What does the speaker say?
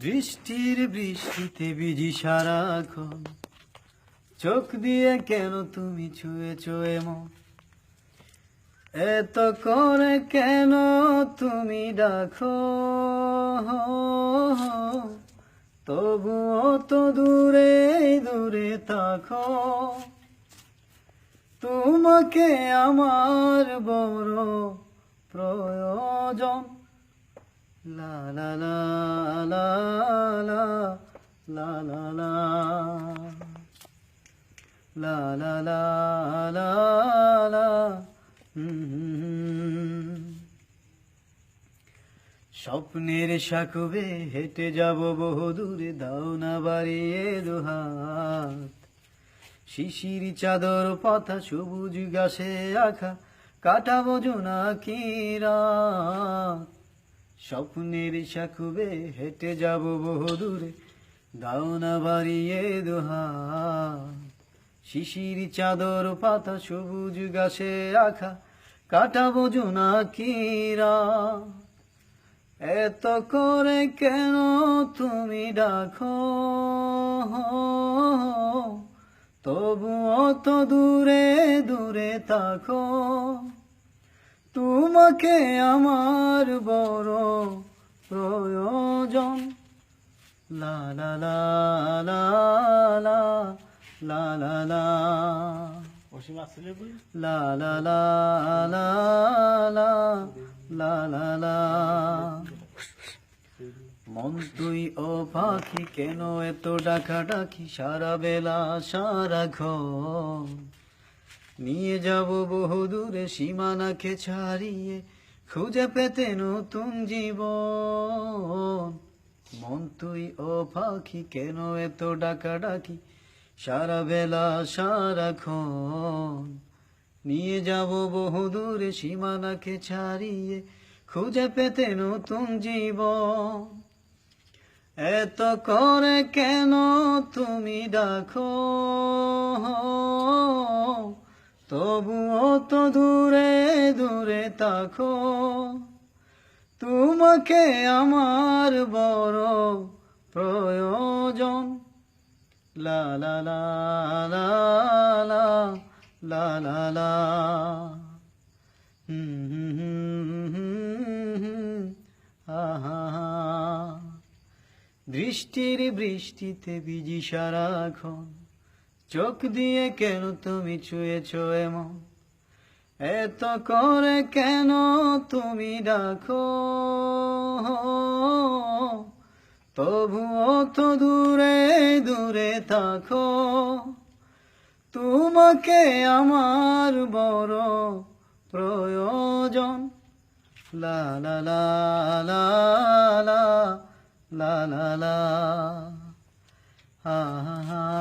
বৃষ্টির বৃষ্টিতে বিজি সারাক্ষণ। চোখ দিয়ে কেন তুমি ছুঁয়ে ছুঁয়ে মন এত করে কেন তুমি ডাকো? তবুও তো দূরে দূরে তাকো তোমাকে আমার বড় প্রয়োজন। লা লা লা লা লা লা লা। স্বপ্নের সাকুবে হেঁটে যাব বহু দূরে দাও না বাড়িয়ে দুহাত শিশির চাদর পাতা সবুজ গাছে আখা কাটাবো জোনাকি রাত স্বপ্নের সাকুবে হেঁটে যাব বহু দূরে দাও না বাড়িয়ে দোহা। শিশির চাদর, পাতা, সবুজ গাছে আখা কাটাবো জোনাকি রাত এত করে কেন তুমি ডাকো? তবু অত দূরে দূরে তাকো তোমাকে আমার বড় প্রয়োজন লা লা লা লা লা লা লা লা লা লা লা লা লা লা মন তুই ও পাখি কেন এত ডাকা ডাকি সারা বেলা সারা ঘর নিয়ে যাব বহু দূরে সীমানাকে ছাড়িয়ে। খুঁজে পেতে নতুন জীবন। মন তুই ও পাখি কেন এত ডাকা ডাকি সারা বেলা সারাক্ষণ নিয়ে যাব বহু দূরে সীমানাকে ছাড়িয়ে। খুঁজে পেতে নতুন জীবন। এত করে কেন তুমি ডাকো? তবুও তো দূরে দূরে তাকো তোমাকে আমার বড় প্রয়োজন। লা বৃষ্টির বৃষ্টিতে বিজি সারাক্ষণ। চোখ দিয়ে কেন তুমি ছুয়েছ এমন? এত করে কেন তুমি ডাকো? তবুও তো দূরে দূরে থাকো। তোমাকে আমার বড় প্রয়োজন। লা লা লা লা লা লা লা হা হা।